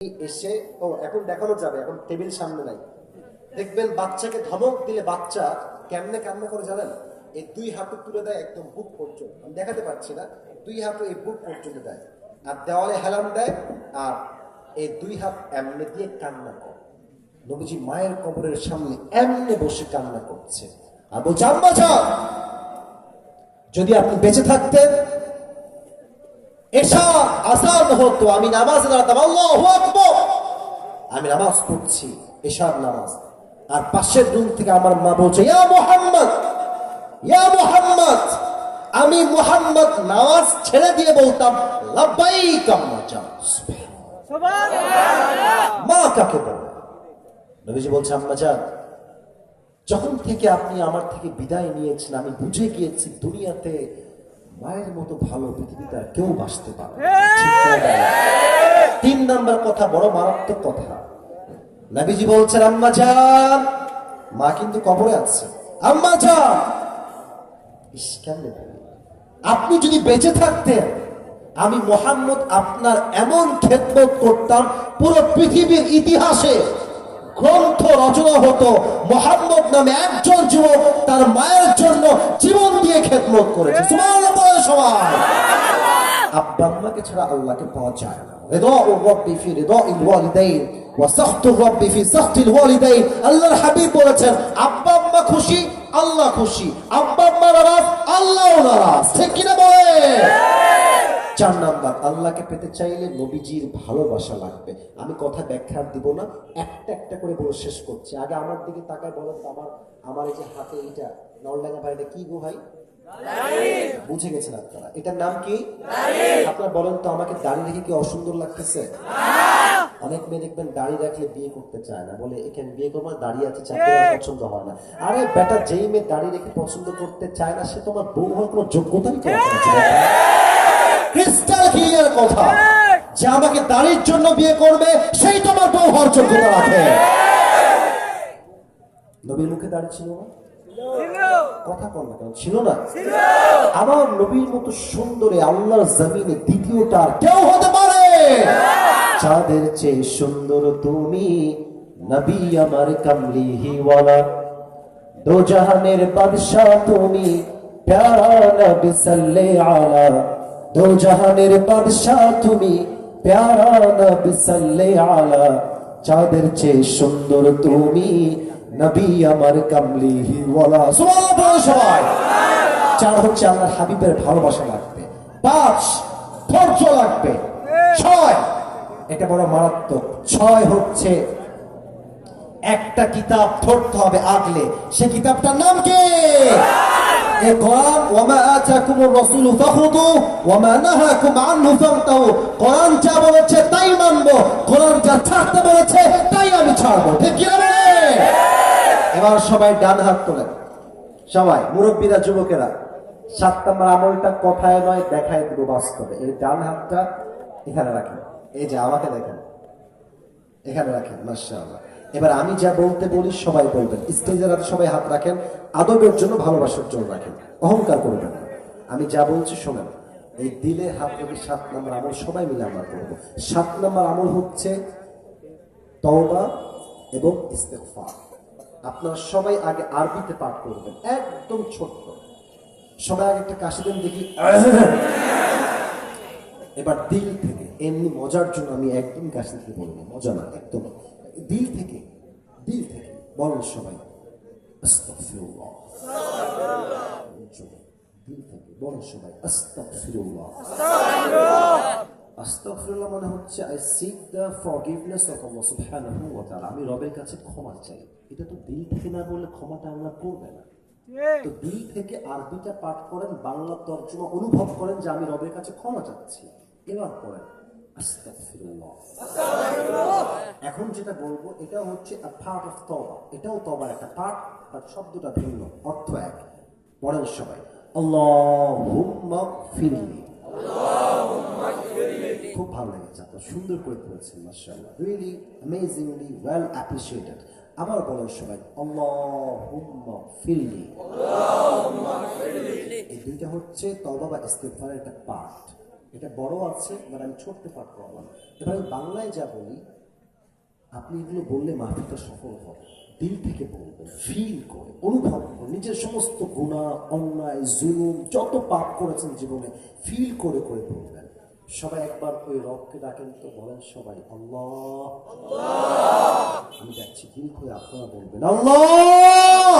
এসে, ও, এখন দেখানো যাবে, এখন টেবিল সামনে নাই। দেখবেন বাচ্চাকে ধমক দিলে বাচ্চা কেমনে কান্না করে জানেন? এই দুই হাঁটু তুলে দেয় একদম বুক পর্যন্ত। আমি দেখাতে পারছি না। দুই হাঁটু এই বুক পর্যন্ত দেয়। আর দেওয়ালে হেলান দেয়, আর এই দুই হাত এমনি দিয়ে কান্না করে। নবীজি মায়ের কবরের সামনে এমনি বসে কান্না করছে। আর বলছে যদি আপনি বেঁচে থাকতেন এসা আসান হতো আমি নামাজ দাঁড়াতাম, আল্লাহু আমি নামাজ পড়ছি এশার নামাজ। আর পাশের রুম থেকে আমার মা বলছে, ইয়া মোহাম্মদ ইয়া মোহাম্মদ। আমি মোহাম্মদ নামাজ ছেড়ে দিয়ে বলতাম, লাব্বাইক আম্মা জান মা কাকে বলে? নবীজি বলছে, আম্মা যখন থেকে আপনি আমার থেকে বিদায় নিয়েছেন, আমি বুঝে গিয়েছি দুনিয়াতে মায়ের মতো ভালো পৃথিবীতে আর কেউ বাঁচতে পারে? তিন নাম্বার কথা বড় মারাত্মক কথা। নবীজি বলছেন আম্মা যান মা কিন্তু কবরে আছে। আম্মা যান আপনি যদি বেঁচে থাকতেন আমি মোহাম্মদ আপনার এমন খেদমত করতাম পুরো পৃথিবীর ইতিহাসে গ্রন্থ রচনা হতো। মোহাম্মদ নামে একজন যুবক তার মায়ের জন্য জীবন দিয়ে খেদমত করেছে। সবাই। আব্বা ছাড়া আল্লাহকে পাওয়া যায় না। আম্মা খুশি, আল্লাহ খুশি। আব্বা আম্মা নারাজ কিনা বলে চার নাম্বার আল্লাহকে পেতে চাইলে নবীজির ভালোবাসা লাগবে। আমি কথা ব্যাখ্যা দিব না একটা একটা করে বলে শেষ করছি। আগে আমার দিকে তাকায় বলেন তো আমার আমার এই যে হাতে এইটা নলডাঙ্গা বাড়িটা কি গো ভাই? বুঝে গেছেন আপনারা। এটার নাম কি? আপনারা বলেন তো আমাকে দাড়ি রেখে কি অসুন্দর লাগতেছে? অনেক মেয়ে দেখবেন দাড়ি রাখলে বিয়ে করতে চায় না। বলে এখানে বিয়ে করব দাড়ি আছে চাকরি পছন্দ হয় না। আরে বেটা যেই মেয়ে দাড়ি রেখে পছন্দ করতে চায় না সে তোমার বউ হওয়ার কোনো যোগ্যতাই করে ক্রিস্টাল ক্লিয়ার কথা যে আমাকে দাড়ির জন্য বিয়ে করবে, সেই তোমার বউ হওয়ার যোগ্যতা রাখে নবীর মুখে দাঁড়িয়ে ছিল না? কথা কেন? ছিল না? আমার নবীর মতো সুন্দরে আল্লাহর জমিনে দ্বিতীয়টা আর কেউ হতে পারে। চাঁদের চেয়ে সুন্দর তুমি নবী আমার কামলি হিওয়ালা দো জাহানের বাদশাহ তুমি প্যারা নবী সাল্লে আলা। দো জাহানের বাদশাহ তুমি প্যারা নবী সাল্লে চাঁদের চেয়ে সুন্দর তুমি নবী আমার কামলি হিওয়ালা সুবহানাল্লাহ সবাই। চার হচ্ছে আল্লাহর হাবিবের ভালোবাসা লাগবে। পাঁচ, ধৈর্য লাগবে। ছয়, এটা বড় মারাত্মক। ছয় হচ্ছে একটা কিতাব ধরতে হবে আগলে। সে কিতাবটার নাম কি? এ কোরআন ওয়ামা আতাকুমুর রাসূল ফাখুদু ওয়ামা নাহাকুম আনহু ফান্তাহু কোরআন যা বলেছে তাই মানবো, কোরআন যা ছাড়তে বলেছে তাই আমি ছাড়বো। ঠিক কি না এবার সবাই ডান হাত তোলেন। সবাই, মুরব্বীরা, যুবকেরা, সাত নম্বর আমলটা কথায় নয়, দেখায় দিব বাস্তবে। এই ডান হাতটা এখানে রাখেন। এই যে আমাকে দেখেন। এখানে রাখেন, মাশাআল্লাহ। এবার আমি যা বলতে বলি, সবাই বলবেন। স্টেজের হাতে সবাই হাত রাখেন, আদবের জন্য ভালোবাসার জন্য রাখেন। অহংকার করবেন আমি যা বলছি শোনেন। এই দিলে হাত রেখে সাত নম্বর আমল, সবাই মিলে আমরা করব। সাত নম্বর আমল হচ্ছে তওবা এবং ইস্তেগফার। আপনারা সবাই আগে আরবিতে পাঠ করবেন, একদম ছোট্ট। সবাই আগে একটা কাশি দেন, দেখি। এবার দিল থেকে, এমনি মজার জন্য আমি একদম কাশি থেকে বলব মজা না, একদম। দিল থেকে দিল থেকে বলেন সবাই আস্তাগফিরুল্লাহ। দিল থেকে বলেন সবাই আস্তাগফিরুল্লাহ। আস্তাগফিরুল্লাহ মানে হচ্ছে I seek the forgiveness of Allah সুবহানাহু ওয়া তাআলা। আমি রবের কাছে ক্ষমা চাই। এটা তো দিল থেকে না বললে ক্ষমাটা আল্লাহ করবে না। তো দিল থেকে আরবিটা পাঠ করেন বাংলা তর্জমা অনুভব করেন যে আমি রবের কাছে ক্ষমা চাচ্ছি। এবার পড়েন এখন যেটা বলব, এটা হচ্ছে পার্ট অফ তবা এটাও তবার একটা পার্ট বাট শব্দটা ভিন্ন, অর্থ এক। পড়েন সবাই, আল্লাহুম্মা ফিরলি খুব ভালো লেগেছে, আপনার সুন্দর করে পড়েছেন, মাশাআল্লাহ। রিয়েলি অ্যামেজিংলি ওয়েল অ্যাপ্রিসিয়েটেড আবার বলেন সবাই, আল্লাহুম্মা ফিরলি এই দুইটা হচ্ছে তওবা বা ইস্তিগফারের একটা পার্ট এটা বড় আছে এবার আমি ছোট্ট পাঠ করলাম এবার আমি বাংলায় যা বলি, আপনি এগুলো বললে মাহফিলটা সফল হবে। দিল থেকে বলবেন ফিল করে, অনুভব করে, নিজের সমস্ত গুণা, অন্যায়, জুলুম, যত পাপ করেছেন জীবনে ফিল করে করে বলবেন। সবাই একবার ওই রবকে ডাকেন তো বলেন সবাই, আল্লাহ! আমি যাচ্ছি, দিল করে আপনারা বলবেন, আল্লাহ!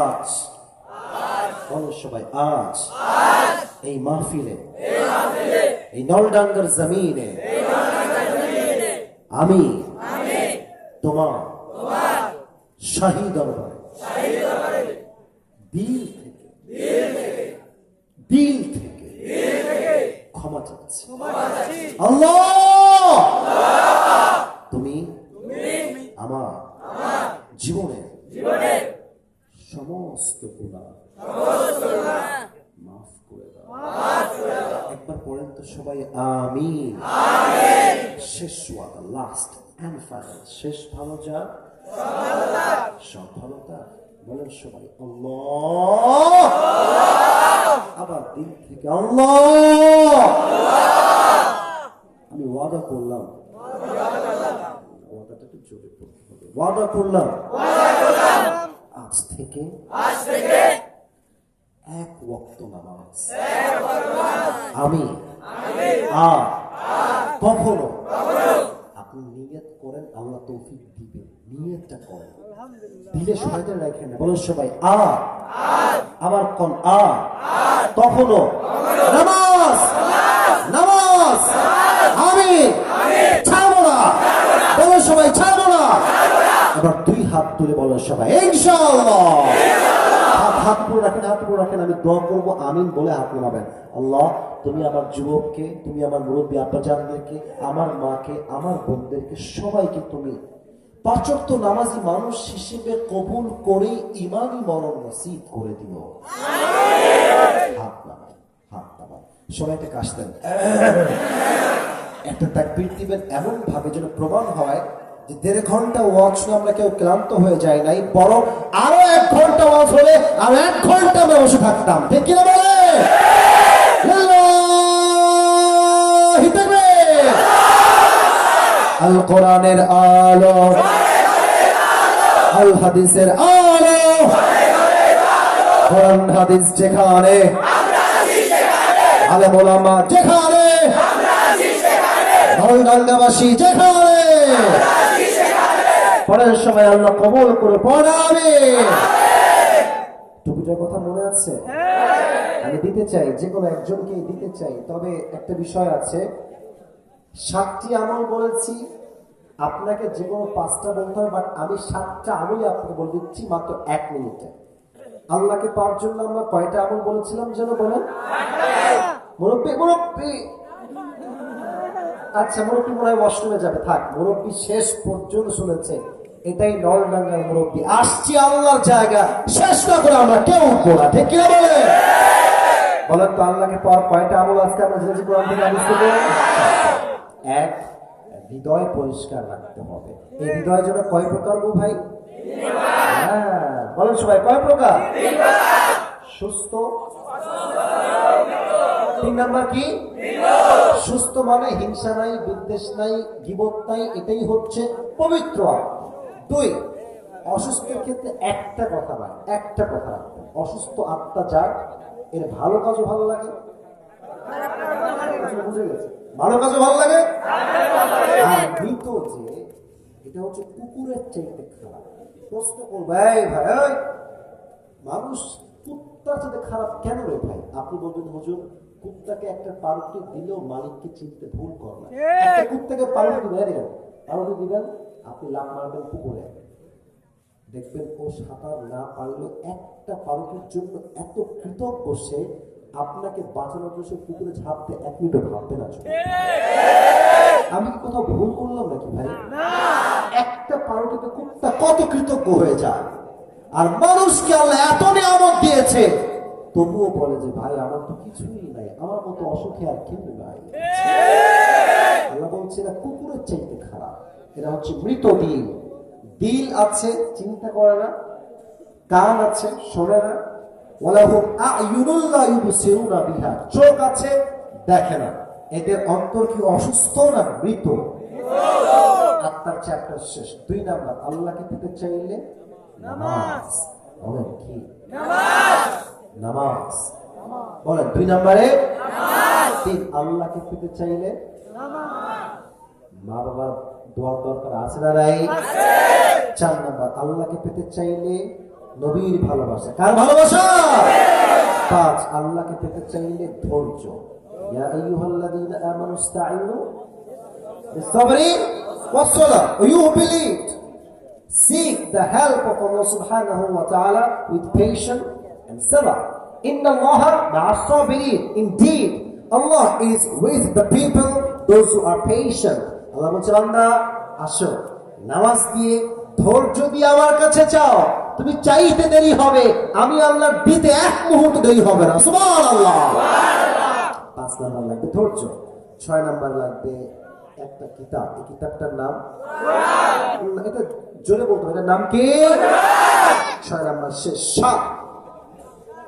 আজ। বলেন সবাই, আজ। এই মাহফিলে, এই নলডাঙ্গার জমিনে আমি তোমার শাহী দরবারে, দিল থেকে দিল থেকে ক্ষমা চাচ্ছি। আল্লাহ! তুমি আমার জীবনে সমস্ত গুণা মাফ করে দাও একবার পড়েন তো সবাই আমিন। শেষ লাস্ট অ্যান্ড ফাইনাল শেষ ভালো যা সব ভালো তা বলেন সবাই আবার দিল থেকে আমি ওয়াদা করলাম। ওয়াদা করলাম। আজ থেকে এক ওয়াক্ত নামাজ। আমি আর কখনো। আপনি নিয়ত করেন আল্লাহ তৌফিক দিবে নিয়তটা করেন। দিলে সবাইতে রাখেন বলেন সবাই আ আবার কোন আ কখনো নামাজ। নামাজ। আমি ছাড়বো না। বলেন সবাই ছাড়বো না। এবার দুই হাত তুলে বলেন সবাই ইনশাআল্লাহ। হাত হাত পুরো রাখেন হাত পুরো রাখেন আমি দোয়া করব আমিন বলে হাত নামাবেন। আল্লাহ তুমি আমার যুবককে তুমি আমার মুরব্বী আব্বাজানদেরকে আমার মাকে আমার বোনদেরকে সবাইকে তুমি পাচক নামাজি মানুষ হিসেবে কবুল করে ইমানই মরণ নসিব করে দিও। হাত নামান হাত নামান সবাই একটা কাশ একটা তাকবীর দিবেন এমন ভাবে যেন প্রমাণ হয় দেড় ঘণ্টা ওয়াজ শুনে আমরা কেউ ক্লান্ত হয়ে যায় নাই, বরং আরও এক ঘণ্টা ওয়াজ হলে আর এক ঘণ্টা আমরা বসে থাকতাম। ঠিক কিনা বলে? আল কোরআনের আলো। আল হাদিসের আলো। কোরআন হাদিস যেখানে। আলেম ওলামা যেখানে। সময় আল্লাহ কবল করে পড়াবে কথা মনে আছে? আমি দিতে চাই, যে কোনো একজনকে দিতে চাই। তবে একটা বিষয় আছে, সাতটি আমল বলেছি, আপনাকে যে কোনো পাঁচটা বলতে হবে বাট আমি সাতটা আমলই আপনাকে বলে দিচ্ছি, মাত্র এক মিনিটে। আল্লাহকে পাওয়ার জন্য আমরা কয়টা আমল বলেছিলাম যেন বলেন? মুরব্বী মুরব্বী! আচ্ছা মুরব্বী মনে হয় ওয়াশরুমে যাবে। থাক, মুরব্বী শেষ পর্যন্ত শুনেছে, এটাই নলডাঙ্গার মুরব্বী। আসছি আল্লাহর জায়গা শেষ না করে আমরা কেউ না, ঠিক বলে বলেন? তো আল্লাহকে পাওয়ার কয়টা আমল আজকে আমরা জেনেছি কোরআন থেকে থেকে? এক, হৃদয় পরিষ্কার রাখতে হবে। এই হৃদয় যেন কয় প্রকার গো ভাই? হ্যাঁ বলেন সবাই, কয় প্রকার? সুস্থ। তিন নাম্বার কি? সুস্থ মানে হিংসা নাই, বিদ্বেষ নাই, গিবত নাই, এটাই হচ্ছে পবিত্র দুই, অসুস্থের ক্ষেত্রে একটা কথা নয় একটা কথা অসুস্থ আত্মা যার, এর ভালো কাজও ভালো লাগে। ভালো কাজও ভালো লাগে? আর মৃত যে, এটা হচ্ছে কুকুরের চাইতে খারাপ। প্রশ্ন করবে ভাই মানুষ কুত্তার সাথে খারাপ কেন রে ভাই? আপনি বলবেন, হুজুর কুত্তাকে একটা পাউরুটি দিলেও মালিককে চিনতে ভুল করে না। একটা কুত্তাকে পাউরুটি দিবেন দেখেন পাউরুটি দিবেন আপনি লাভ মারবেন পুকুরে। দেখবেন ও সাঁতার না পারলেও একটা পাউরুটির জন্য এত কৃতজ্ঞ সে আপনাকে বাঁচানোর জন্য সে পুকুরে ঝাঁপতে এক মিনিটও ভাববে না আমি কি কোথাও ভুল করলাম নাকি ভাই? একটা পাউরুটিতে কুত্তা কত কৃতজ্ঞ হয়ে যায়। আর মানুষকে আল্লাহ এত নিয়ামত দিয়েছে তবুও বলে যে ভাই আমার তো কিছুই নাই। আমার মতো অসুখে আর কেউ নাই। আল্লাহ বলছে না কুকুরের চাইতে খারাপ। এটা হচ্ছে মৃত দিল দিল আছে চিন্তা করে না। কান আছে শোনে না। চোখ আছে দেখে না। এদের অন্তর কি অসুস্থ না মৃত? আত্মার চ্যাপ্টার শেষ। দুই নাম্বার আল্লাহকে পেতে চাইলে নামাজ। কি? নামাজ। বলেন, দুই নাম্বারে? তিন, আল্লাহকে পেতে চাইলে? মা বাবার দোয়ার দরকার আছে না নাই? চার নাম্বার, আল্লাহকে পেতে চাইলে নবীর ভালোবাসা। কার ভালোবাসা? পাঁচ, আল্লাহকে পেতে চাইলে ধৈর্য। ইয়া আইয়ুহাল্লাযীনা আমানু ইসতাঈনু বিস-সাবরি ওয়াস-সালাহ। You who believed seek the help of Allah subhanahu wa ta'ala with patience and sabr inna Allah indeed, Allah is with the people, those who are patient. আল্লাহ বলছে, বান্দা, আসো, নামাজ দিয়ে ধৈর্য দিয়ে আমার কাছে চাও তুমি চাইতে দেরি হবে। আমি আল্লাহর দিতে এক মুহূর্ত দেরি হবে না। সুবহানাল্লাহ। পাঁচ নাম্বার লাগবে ধৈর্য। ছয় নাম্বার লাগবে একটা কিতাব। এই কিতাবটার নাম? এটা জোরে বলতো এটার নাম কি? ছয় নাম্বার শেষ সাত।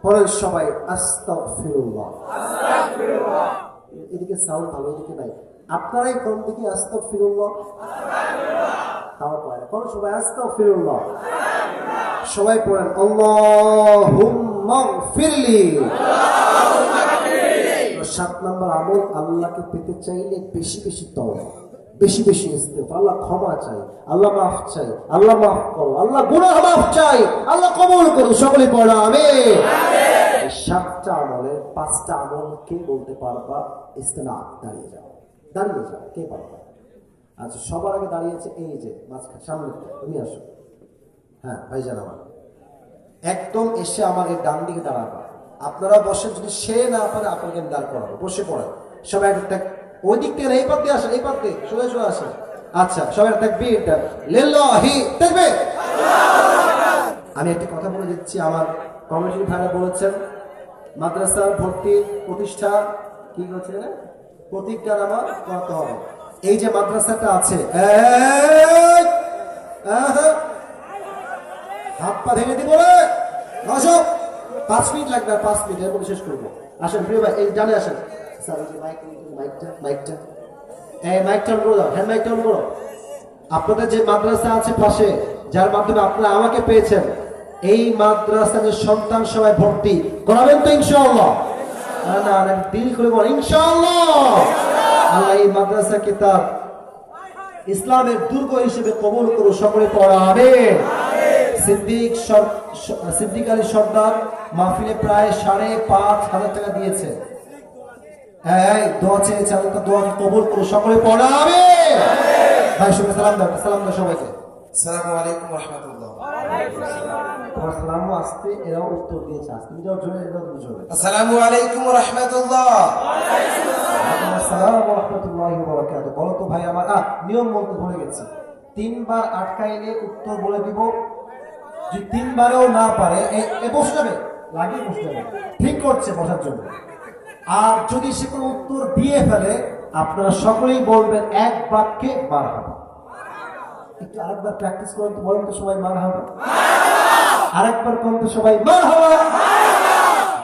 পরের সবাই এদিকে সাউন্ড ভালো, এদিকে নাই। আপনারাই কোন দিকে আস্তাগফিরুল্লাহ? তাও পারে কোন সবাই সবাই পড়েন ফিরলি সাত নম্বর আমল, আল্লাহকে পেতে চাইলে বেশি বেশি তওবা। বেশি বেশি আল্লাহ ক্ষমা চাই, আল্লাহ মাফ চাই, আল্লাহ মাফ করো, আল্লাহ মাফ চাই, আল্লাহ কবুল করো। সকলে পড়ো এই সাতটা আমলের পাঁচটা আমল কে বলতে পারবা? ইস্তেনা দাঁড়িয়ে যাও। দাঁড়িয়ে যাও, কে পারবা? আচ্ছা সবার আগে দাঁড়িয়েছে এই যে, মাঝখানে, সামনে। তুমি আসো। হ্যাঁ ভাইজান আমার। একদম এসে আমার এই ডান দিকে দাঁড়াবে। আপনারা বসে, যদি সে না পারে, আপনাকে দাঁড় করাবো। বসে পড়েন। সবাই একটা ওই দিক থেকে এই পাতে আসে এই পাতে সোজা সোজা আসে আচ্ছা সবাই এটা লিল্লাহি দেখবে আমি একটা কথা বলে দিচ্ছি। আমার কমিটির ভাইরা বলেছেন মাদ্রাসার ভর্তি প্রতিষ্ঠা কি হচ্ছে প্রতিজ্ঞা নামা করতে হবে। এই যে মাদ্রাসাটা আছে হাত পা ভেঙে দিব পাঁচ মিনিট লাগবে পাঁচ মিনিট, এরপর শেষ করব। আসেন, প্রিয় ভাই, এই ডানে আসেন। আপনাদের যে মাদ্রাসা আছে পাশে, যার মাধ্যমে আপনারা আমাকে পেয়েছেন এই মাদ্রাসার যে সন্তান সবাই ভর্তি করাবেন তো করো সকলে পড়া হবে সিদ্দিক সর- স- সিদ্দিক আলী সর্দার মাহফিলে প্রায় সাড়ে পাঁচ হাজার টাকা দিয়েছে। ভাই সবাই সালাম সবাইকে। আসসালামু আলাইকুম রহমতুল্লাহ। আসতে উত্তর দিয়েছে আসসালামু আলাইকুম রহমতুল্লাহ। আসসালামু রহমতুল্লাহি ওয়া বারাকাতুহু। বলো তো ভাই আমার নিয়ম বলতে ভুলে গেছি। তিনবার আটকাইলে উত্তর বলে দিব। যদি তিনবারেও না পারে এ- এ বসে যাবে লাগিয়ে বসে ঠিক করছে বসার জন্য। আর যদি সে কোনো উত্তর দিয়ে ফেলে আপনারা সকলেই বলবেন এক বাক্যে মার হবে। একটু আরেকবার প্র্যাকটিস করেন তো বলেন তো সবাই মার হবে আরেকবার করেন তো সবাই মার হবে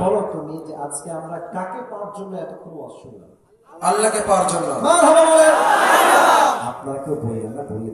বলো তুমি যে আজকে আমরা কাকে পাওয়ার জন্য এতক্ষণ অসুবিধা? আল্লাহকে পাওয়ার জন্য। মার হবে আপনারা কেউ বললেন না বলি